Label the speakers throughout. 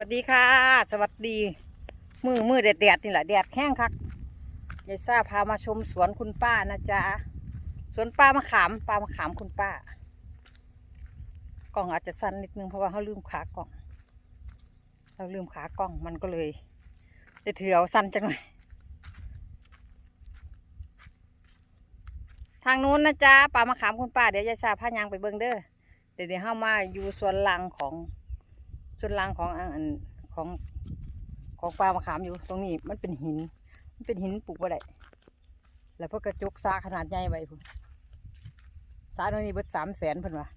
Speaker 1: สวัสดีค่ะ สวัสดี มือมือแดดแดดๆนี่แหละแดดแข้งคักยายซ่าพามาชมสวนคุณป้านะจ๊ะสวนป้ามะขามป้ามะขามคุณป้ากล้องอาจจะสั้นนิดนึงเพราะว่าเขาลืมขากล้อง เราลืมขากล้องมันก็เลยได้ถือเอาสั้นจังหน่อยทางนู้นนะจ๊ะป่ามะขามคุณป้าเดี๋ยวยายซาพายางไปเบิ่งเด้อเดี๋ยวเดี๋ยวเข้ามาอยู่สวนลังของ สวนลังของอันของของป่ามะขามอยู่ตรงนี้มันเป็นหิน มันเป็นหินปลูกบ่ได้แล้วพวกกระจกซาขนาดใหญ่ไว้พุ่นซาตรงนี้เบิดสามแสนพิ่นว่า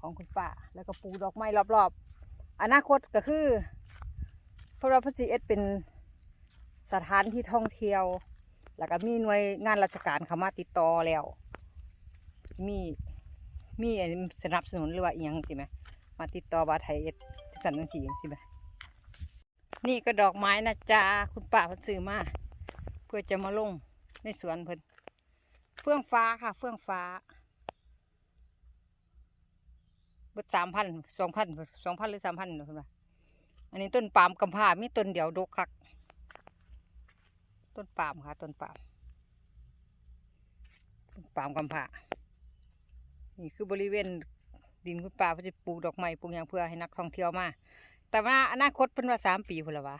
Speaker 1: ของคุณป้าแล้วก็ปลูกดอกไม้รอบๆอนาคตก็คือพระว่าพัชเอสเป็นสถานที่ท่องเที่ยว แล้วก็มีหน่วยงานราชการเข้ามาติดต่อแล้ว มีมีอันสนับสนุนหรือว่าอีหยังสิไหมมาติดต่อบาไทยเอ็ด สันนังสีสิไหมนี่ก็ดอกไม้นะจ๊ะคุณป้าเพิ่นซื้อมาเพื่อจะมาลงในสวนเพิ่นเฟื่องฟ้าค่ะ เฟื่องฟ้าเบิดสามพันสองพันสองพันหรือสามพันเนาะเพิ่นว่าอันนี้ต้นปาล์มกำพร้ามีต้นเดียวดกคัก ต้นปาล์มค่ะ ต้นปาล์มต้นปาล์มกำผานี่คือบริเวณ ดินคุณป่าเพื่อจะปลูกดอกไม้ปลูกอย่างเพื่อให้นักท่องเที่ยวมา แต่ว่าอนาคตเป็นว่าสามปีพุ่นละวะ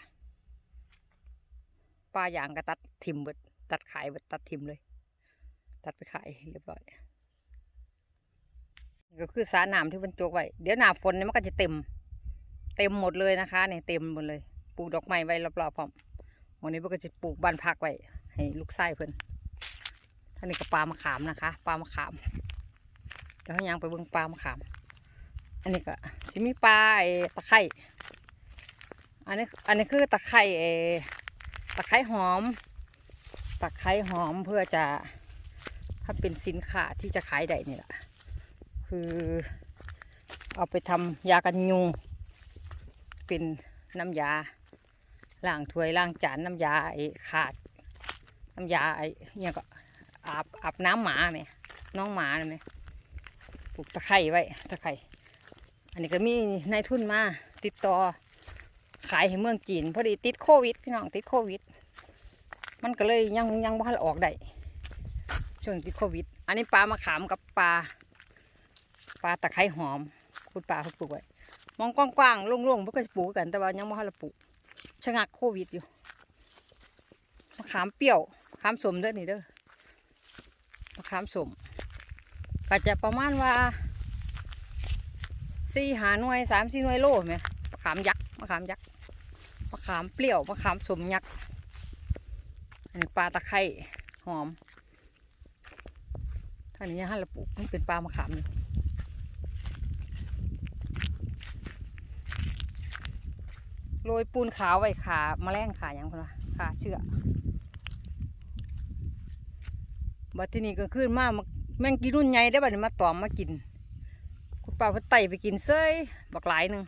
Speaker 1: ป้าอย่างก็ตัดทิมเบิดตัดขายเบิดตัดทิมเลย ตัดไปขายเรียบร้อยก็คือสาน้ำที่บรรจุไว้ เดี๋ยวหน้าฝนเนี่ยมันก็จะเต็ม เต็มหมดเลยนะคะเนี่ยเต็มหมดเลย ปลูกดอกไม้ไว้รอบๆพร้อมวันนี้เพื่อก็จะปลูกบ้านพักไว้ให้ลูกไส้เพิ่นท่านนี้ก็ปลามะขามนะคะ ปลามะขาม ดี๋ยวให้ยางไปเบิ่งปลามะขาม อันนี้ก็สิมีปลาไอ้ตะไคร่อันนี้อันนี้คือตะไคร่ไอ้ตะไคร่หอม ตะไคร่หอมเพื่อจะถ้าเป็นสินค้าที่จะขายได้นี่แหละคือเอาไปทำยากันยุง เป็นน้ำยาล้างถ้วยล้างจานน้ำยาไอ้ขาด น้ำยาไอ้เนี่ยก็อาบอาบน้ำหมาไหมน้องหมาไหม ลูกตะไคร่ไว้ตะไคร่อันนี้ก็มีนายทุนมาติดต่อ ขายให้เมืองจีนพอดีติดโควิด พี่น้องติดโควิด มันก็เลยยังยังบ่ทันออกได้ช่วงติดโควิด อันนี้ปลามะขามกับปลาปลาตะไคร่หอมคุณปลาเขาปลูกไว้มองกว้างๆโล่งๆเพื่อจะปลูกกัน แต่ว่ายังไม่ทันปลูกชะงักโควิดอยู่มะขามเปรี้ยวขามสมเด้อนี่เด้อมะขามสม ก็จะประมาณว่าสี่หาหน่วยสามสี่หน่วยโลไหมมะขามยักษ์มะขามยักษ์มะขามเปรี้ยวมะขามสมยักษ์อันนี้ปลาตะไคร่หอมท่านี้ฮันละปลูกมันเป็นปลามะขามอยู่โรยปูนขาวไว้ขาแมลงขาอย่างคนละขาเชื่อบัดที่นี้ก็ขึ้นมามา แมงกีรุ่นใหญ่ได้บัดนี้มาตอมมากิน คุณป้าเพิ่นไต่ไปกินเซ้ยบักหลายหนึ่ง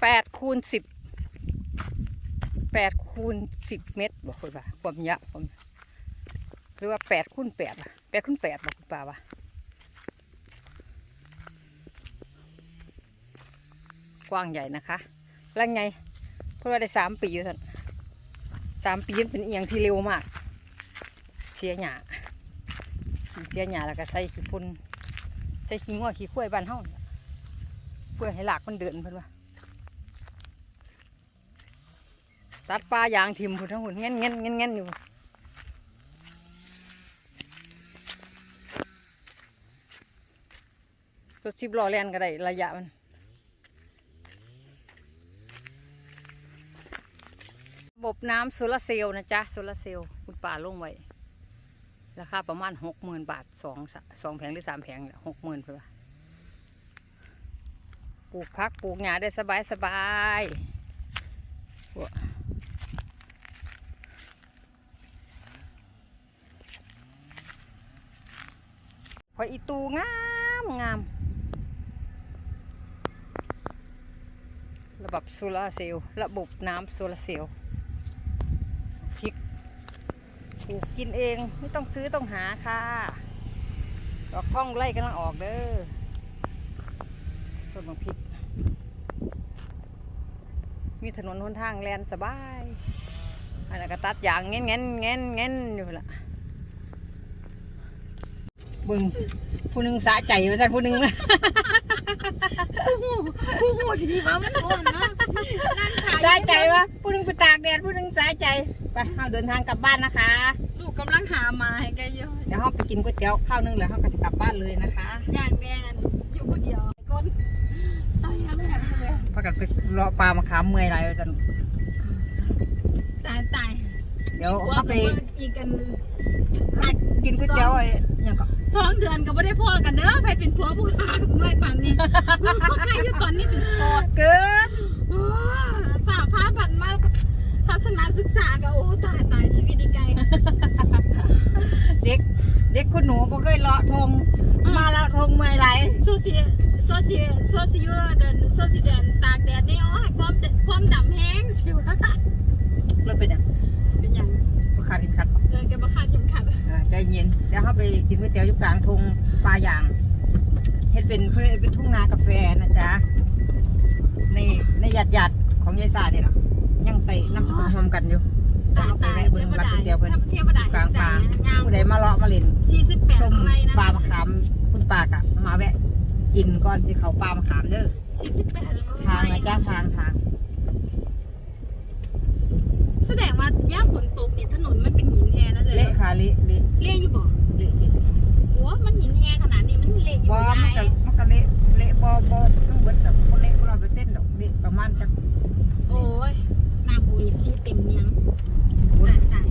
Speaker 1: แปดคูณสิบแปดคูณสิบเมตรบอกคุณป้าความยาวความหรือว่าแปดคูณแปดอะแปดคูณแปดบอกคุณป้าว่ากว้างใหญ่นะคะ แล้วไง พราะว่าได้สามปีอยู่ท่านสามปีมันเป็นเอียงที่เร็วมาก เสียหยาเสียหยาแล้วก็ใส่ขี้ฝุ่นใส่ขี้ง้อขี้ข้วยบ้านเฮาเพื่อให้หลากมันเดินเพิ่นว่าตัดปลายางทิมพุ่นทั้งหุ่นเงี้ยเงี้ยเงี้ยเงี้ยอยู่รถสิบล้อแล่นก็ได้ระยะมัน ระ บบน้ำโซลาร์เซลล์นะจ๊ะโซลาร์เซลล์คุณป่าลงไว้ราคาประมาณหกหมื่นบาทสองสองแผงหรือสามแผงหกหมื่นเพื่อปลูกพักปลูกหญ้าได้สบายสบายพออีตูงามงามระบบโซลาร์เซลล์ระบบน้ำโซลาร์เซลล์พริก ปลูกกินเองไม่ต้องซื้อต้องหาค่ะ ดอกท่องไล่กำลังออกเด้อต้นบางพริก มีถนนหนทางแลนสบายอันนั้นก็ตัดอย่างเงี้ยเงี้ยเงี้ยเงี้ยอยู่ละ บึงผู้หนึ่งสะใจว่าซั่นผู้หนึ่ง
Speaker 2: ผู้หูดีว่ามันอ่อนนะนั่งขาย
Speaker 1: สะใจวะผู้หนึ่งไปตากแดดผู้หนึ่งสะใจไปเราเดินทางกลับบ้านนะคะ
Speaker 2: ลูกกำลังหามาให้แกเยอะ
Speaker 1: เดี๋ยวเราไปกินก๋วยเตี๋ยวข้าวนึ่งแล้วเราก็จะกลับบ้านเลยนะคะ
Speaker 2: ย่านแม่นอยู่คนเดียวก้นใส่ยังไม่หันเลย
Speaker 1: พากันไปรอปลามาขามเมื่อยไรว่าจัน
Speaker 2: ตายตาย
Speaker 1: เดี๋ยว
Speaker 2: ว่า
Speaker 1: เราไป
Speaker 2: อีกกันหัก
Speaker 1: กินก๋วยเตี๋ยวไอ้หยังก็
Speaker 2: สองเดือนก็ไม่ได้พ่อกันเด้อใครเป็นผัวผู้หากับเมื่อยปันนี่ใครอยู่ตอนนี้เป็นโสด
Speaker 1: เกิน
Speaker 2: อ๋อสาพาพันมาทัศนศึกษาก็โอ้ตายตายชีวิตอีกไกล
Speaker 1: เด็กเด็กคุณหนูบ่เคยเลาะทงมาเลาะทงเมื่อยไร
Speaker 2: โซเซียโซเซียโซเซียเดินโซเซียเดินตากแดดนี่โอ้ยความความดำแห้งสิวะ
Speaker 1: รถเป็นหยัง
Speaker 2: เป็นอย่าง
Speaker 1: บ่ขาดอีกขัด
Speaker 2: เดินกันมาคาดเข็มขัด
Speaker 1: อ่า ใจเย็นเดี๋ยวเราไปกินก๋วยเตี๋ยวอยู่กลางทงปลายางเฮ็ดเป็นเพื่อเป็นทุ่งนากาแฟนะจ๊ะในในหยัดหยัดๆของยายสาเนี่ยหรอยังใส่น้ำสกุลหอมกันอยู่
Speaker 2: ตาย
Speaker 1: เอาไป
Speaker 2: ตาย
Speaker 1: แวะ
Speaker 2: เท
Speaker 1: เบิ่ง
Speaker 2: ว
Speaker 1: ร้าน
Speaker 2: ดา
Speaker 1: ก๋วยเตี๋ยวเพิ่น
Speaker 2: เทวดาก
Speaker 1: ลาง
Speaker 2: ใจ
Speaker 1: ป่า
Speaker 2: นะยาว
Speaker 1: ผู้ใดมาเลาะมาเล่น
Speaker 2: สี่สิบแปด
Speaker 1: ชม
Speaker 2: อะไรนะ
Speaker 1: ปลามะขามคุณปากอะมาแวะ กินก่อนจะเขาปลามะขามเด้อ
Speaker 2: สี่สิบแปด
Speaker 1: ทางนะจ้าทางทาง
Speaker 2: แสดงว่าย่ามฝนตกเนี่ยถนนมันเป็นหินแฮนะเลย
Speaker 1: เละค่ะเละเละ
Speaker 2: เละอยู่บ่
Speaker 1: เละสิ
Speaker 2: โอ้มันหินแฮขนาดนี้มันเละอยู่
Speaker 1: บ่
Speaker 2: บ่
Speaker 1: มัน
Speaker 2: ยาย
Speaker 1: ก็มันก็เละเละบ่บ่ต้องเบิดแบบบ่เละบ่ร้อยเปอร์เซ็นต์ดอกเละประมาณจัก
Speaker 2: โอ้ยน้ำบุยซีเต็มยังตายตาย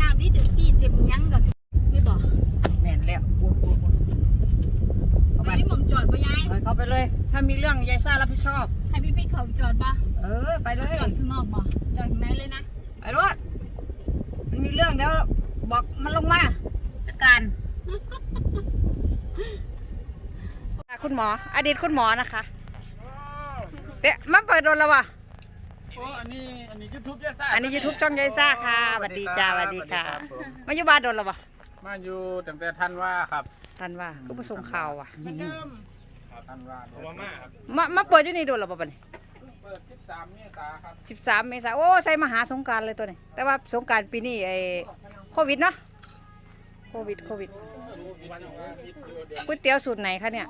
Speaker 2: น้ำนี่จะซีเต็มยังก็สินี่บ่
Speaker 1: แม่นแล้วโอ้โหโอ้โหเอาไป
Speaker 2: ไม่มองจอดบ่ยาย
Speaker 1: เอาเข้าไปเลย ถ้ามีเรื่องยายซ่ารับผิดชอบ
Speaker 2: ให้พี่พี่เขาจอดบ่
Speaker 1: เออไปเลย
Speaker 2: จอดข้างนอกบ่ จอดข้างในเลยนะ
Speaker 1: ไปรถมันมีเรื่องเดี๋ยวบอกมันลงมาจัดการคุณหมอ อดีตคุณหมอนะคะเดี๋ยวมาเปิดโดนแล้ววะ
Speaker 3: โอ้อันนี้อันนี้ยูทูบยายซ่า
Speaker 1: อันนี้ยูทูบช่องยายซ่าค่ะสวัสดีจ้าสวัสดีค่ะมาอยู่บ้านโดนแล้ววะ
Speaker 3: มาอยู่ตั้งแต่ท่านว่าครับ
Speaker 1: ท่านว่าก็มาส่งข่าวว่ะ
Speaker 2: เหมือนเดิม
Speaker 3: ท่านว่าโอบามาครับ
Speaker 1: มามาเปิดอยู่นี่โดนแล้วปะบัดนี้
Speaker 3: เปิด 13 เมษาครับ
Speaker 1: สิบสามเมษาโอ้ใส่มหาสงกรารเลยตัวนี้ แต่ว่าสงกรารปีนี้ไอ้โควิดเนาะโควิดโควิดก๋วยเตี๋ยวสูตรไหนคะเนี่ย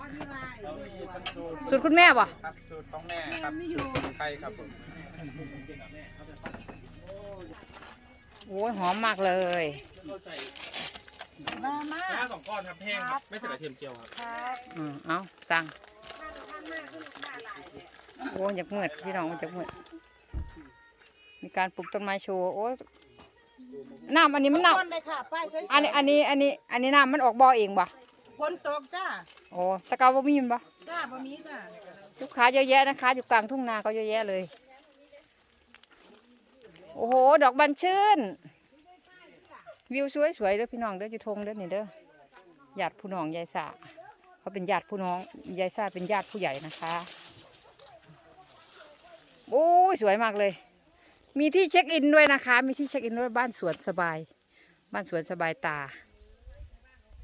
Speaker 1: สูตรคุณแม่ป่ะ
Speaker 3: ครับสูตรของแม่ครับสูตรของไทยครับผม
Speaker 1: โอ้ยหอมมากเลย
Speaker 2: มามา
Speaker 3: น้าสองก้อนครับแห้งครับ ไม่ใส่กระเทียมเจียวครับ
Speaker 1: อืมเอาสั่ง โอ้ยอยากมืดพี่น้องอยากมืดมีการปลูกต้นไม้โชว์โอ้ยน้ำอันนี้มันน้
Speaker 4: คนเลยค่ะป้ายสวยำ
Speaker 1: อันนี้อันนี้อันนี้อันนี้น้ำมันออกบ่อเองป่ะ
Speaker 4: ๆฝนตกจ้า
Speaker 1: โอ้ตะเกาบ่มีมันป่ะ
Speaker 4: จ้าบะมีจ้า
Speaker 1: ลูกค้าเยอะแยะนะคะ อยู่กลางทุ่งนาก็เยอะแยะเลย โอ้โห ดอกบันชื่น วิวสวยๆเด้อพี่น้องเด้ออยู่ทงเด้อนี่เด้อญาติผู้น้องยายสาเขาเป็นญาติผู้น้องยายสาเป็นญาติผู้ใหญ่นะคะ โอ้ยสวยมากเลย มีที่เช็คอินด้วยนะคะ มีที่เช็คอินด้วยบ้านสวนสบาย บ้านสวนสบายตา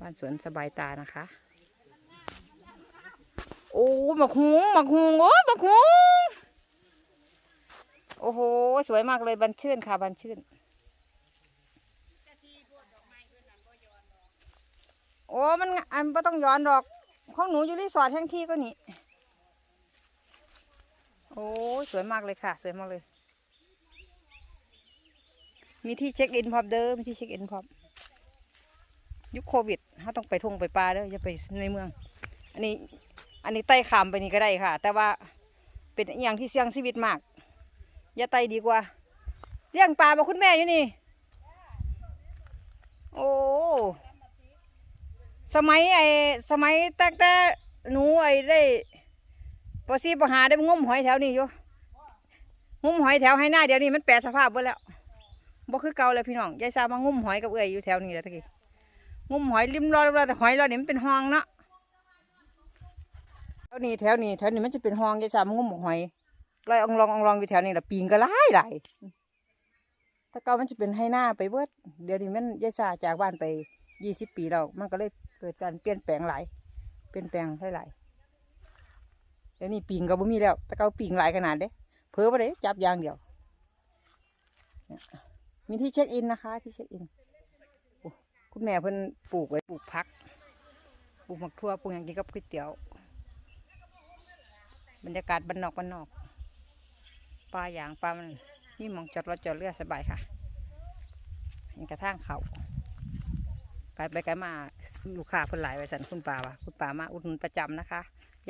Speaker 1: บ้านสวนสบายตานะคะ โอ้หมักหุงหมักหุงโอ้หมักหุงโอ้โห สวยมากเลยบันชื่นค่ะบันชื่น โอ้มันอันไม่ต้องย้อนดอก ของหนูอยู่รีสอร์ทแห่งที่ก็นี่ โอ้สวยมากเลยค่ะ สวยมากเลย มีที่เช็คอินพร้อมเด้อมีที่เช็คอินพร้อมยุคโควิดเขาต้องไปทงไปปลาเด้ออย่าไปในเมือง อันนี้ อันนี้ไต่ขามไปนี่ก็ได้ค่ะ แต่ว่าเป็นอย่างที่เสี่ยงชีวิตมาก อย่าไต่ดีกว่าเลี้ยงปลาบอกคุณแม่อยู่นี่ โอ้สมัยไอ้สมัยตั้งแต่หนูไอ้ได้ ปอซีปหาได้งมหอยแถวนี้อยู่งมหอยแถวให้หน้าเดี๋ยวนี้มันแปรสภาพหมดแล้วบ่คือเก่าเลยพี่น้องยายซามางมหอยกับเอื้อยอยู่แถวนี้แล้วตะกี้งมหอยริมรอริมรอแต่หอยราเนี่ยมันเป็นห้องเนาะแถวนี้แถวนี้แถวนี้มันจะเป็นห้องยายสามางมหอยลอยองลองอองลองอยู่แถวนี้และปีงก็หลายหลถ้าเก่ามันจะเป็นให้หน้าไปเบิดเดี๋ยวนี้มันยายสาจากบ้านไปยี่สิบปีแล้วมันก็เลยเกิดการเปลี่ยนแปลงหลายเปลี่ยนแปลงหลายๆเดี๋ยวนี้ปิงก็บ่มีแล้วแต่เกาปิงหลายขนาดเด้เพิ่อไปเลยจับยางเดียวมีที่เช็คอินนะคะ ที่เช็คอินคุณแม่เพิ่นปลูกไว้ปลูกพักปลูกหมักทั่วปลูกอย่างกินกับก๋วยเตี๋ยว บรรยากาศบ้านนอกบ้านนอกปลาอย่างปลามันมีหมองจอดรถจอดเรือสบายค่ะเห็นกระทั่งเขาไกลไปไกลมาลูกค้าเพิ่นหลายไว้สันคุณป่าวะคุณป่ามาอุดหนุนประจำนะคะ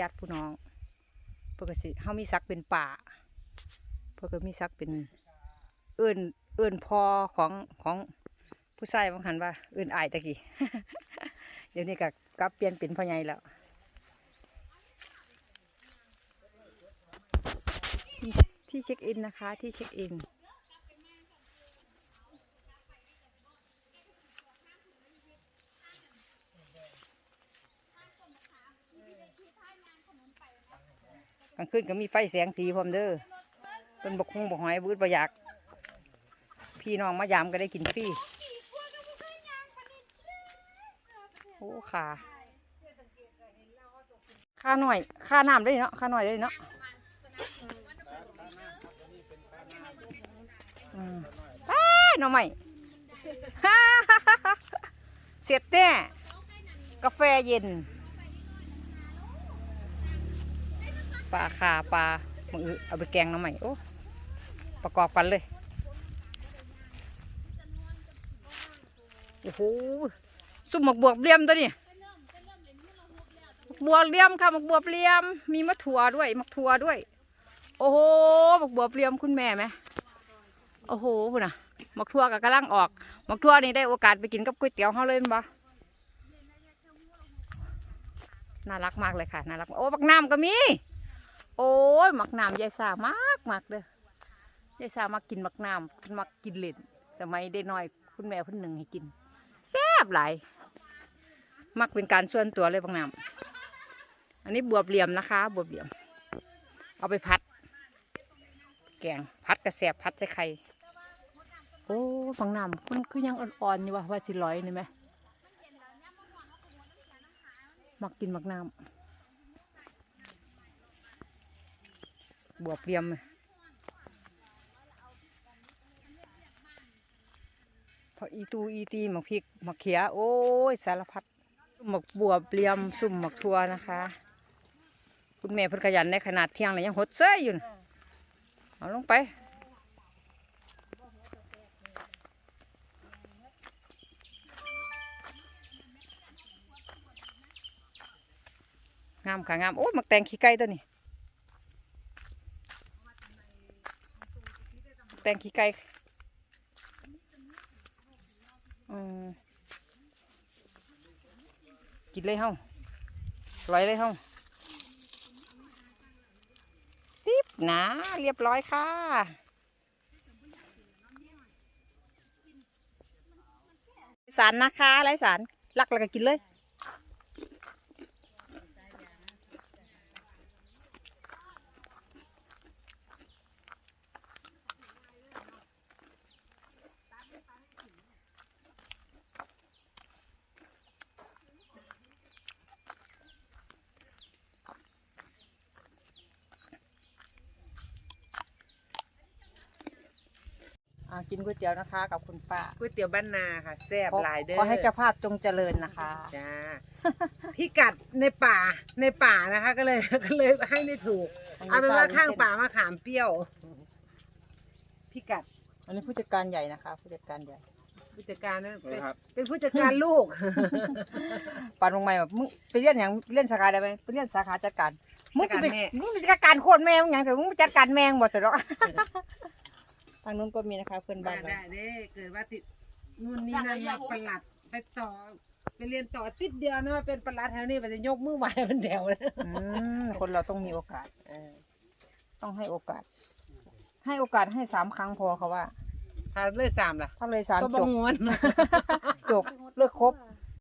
Speaker 1: ญาติผู้น้อง พื่อกสิเฮามีซักเป็นป่าเพื่อก็มีซักเป็น เอื่นเอื่นพอของของผู้ชายบางคันว่าเอื่นอายตะกี้เดี๋ยวนี้ก็กลับเปลี่ยนเป็นพ่อใหญ่แล้วที่เช็คอินนะคะ ที่เช็คอิน กลางคืนก็มีไฟแสงสีพร้อมเด้อเป็นบกคงบกหอยบืดประหยัก พี่น้องมายามก็ได้กินฟรีโอ้ขาค่าหน่อยค่าน้ำได้เนาะค่าหน่อยได้เนาะอืมอ้าหน่อใหม่เสร็จแน่กาแฟเย็น ปลาคาปลามือเอาไปแกงน้ำใหม่โอ้ประกอบกันเลยโอ้โหสุ่มหมกบวบเลี่ยมตัวนี้หมกบวบเลี่ยมค่ะหมกบวเลี่ยม มีมะถั่วด้วยมะถั่วด้วย โอ้โหหมกบวเลี่ยมคุณแม่ไหมโอ้โหพุ่นน่ะหมกถั่วกับกระลังออกหมกถั่วนี่ได้โอกาสไปกินกับก๋วยเตี๋ยวเขาเลยแม่นบ่น่ารักมากเลยค่ะน่ารักมากโอ้บักน้ำก็มี โอ้ยหมักน้ำยายสามากมากเลยยายสามากินหมักน้ำเพิ่นมักกินเล่น สมัยได้น้อยคุณแม่เพิ่นหนึ่งให้กินแซ่บหลายมักเป็นการส่วนตัวเลยหมักน้ำอันนี้บวบเหลี่ยมนะคะ บวบเหลี่ยม เอาไปพัด แกงพัดกระแสบพัดใส่ไข่โอ้หมักน้ำมันคือยังอ่อนๆอยู่ว่ะว่าสิร้อยนี่ไหมมักกินหมักน้ำ บวบเรียมเลยพออีตูอีตีหมักพริกหมักเขียโอ้ยสารพัดหมักบวบเรียมสุ่มหมักทัวนะคะ คุณแม่พิ่นขยันในขนาดเที่ยงเลยยังหดเซ้ยอยู่นะเอาลงไปงามค่ะงามโอ้ยหมักแตงขี้ไก่ตัวนี้ แตงขี้ไก่กินเลยเฮาร้อยเลยเฮาติ๊บนาเรียบร้อยค่ะสารนะคะไรสารลักแล้วก็กินเลย อ่ากินก๋วยเตี๋ยวนะคะ กับคุณป้า
Speaker 4: ก๋วยเตี๋ยวบ้านนาค่ะแซ่บ
Speaker 1: ขอ
Speaker 4: หลายเด้อ
Speaker 1: ขอให้เจ้าภาพจงเจริญนะคะ
Speaker 4: จ้าพี่กัดในป่าในป่านะคะ ก็เลยก็เลยให้ไม่ถูกเอาเป็นว่าข้างป่ามะขามเปรี้ยวพี่กัด
Speaker 1: อันนี้ผู้จัดการใหญ่นะคะ ผู้จัดการใหญ่
Speaker 4: ผู้จัดการนั้นเป็น
Speaker 3: ครับ
Speaker 4: เป็นผู้จัดการลูก
Speaker 1: ปานลงมาแบบมึงไปเรียนอย่างเรียนสาขาได้ไหมไปเรียนสาขาจัดการมึงสิไป
Speaker 4: จัดการแม่
Speaker 1: มึงไปจัดการโคตรแม่มึงอย่างเสร็จมึงไปจัดการแมงหมดเสร็จแล้ว ทางนู้นก็มีนะคะเพื่อนบ้านเรา
Speaker 4: ได้เด้เกิดว่าติดนู่นนี่นั่นมาประหลัดไปต่อไปเรียนต่อติดเดียวนะว่าเป็นประหลัดแถวนี้มันจะยกมือไหวมันแถวเลย
Speaker 1: อืมคนเราต้องมีโอกาสเออต้องให้โอกาส ให้โอกาสให้สามครั้งพอเขาว่า
Speaker 4: ถ้าเลยสามล่ะ
Speaker 1: ถ้าเลยสาม
Speaker 4: ก็
Speaker 1: จ
Speaker 4: บั
Speaker 1: บ
Speaker 4: งวน
Speaker 1: จบเลิกครบ